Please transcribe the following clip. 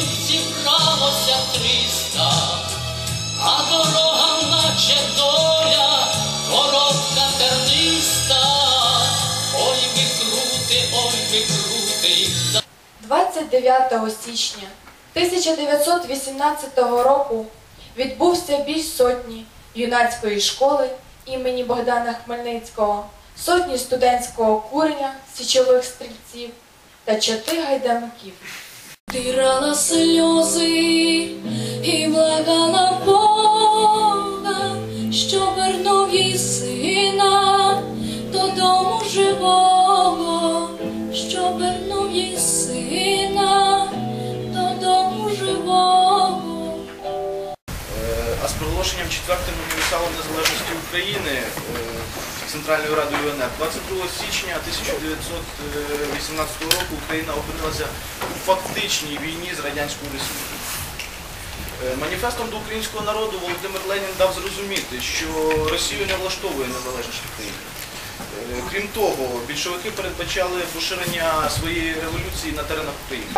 зібралося триста, а дорога наче доля, коротка терниста. Ой, ви крути, ой, ви крути, 29 січня 1918 року відбувся бій сотні юнацької школи імені Богдана Хмельницького, сотні студентського курення січових стрільців та чоти гайдамаків. Тирала сльози і благала Бога, що вернув їй сина проголошенням четвертим універсалом незалежності України е, Центральною Радою УНР 22 січня 1918 року Україна опинилася у фактичній війні з радянською Росією. Е, Маніфестом до українського народу Володимир Ленін дав зрозуміти, що Росію не влаштовує незалежність України. Е, Крім того, більшовики передбачали поширення своєї революції на теренах України.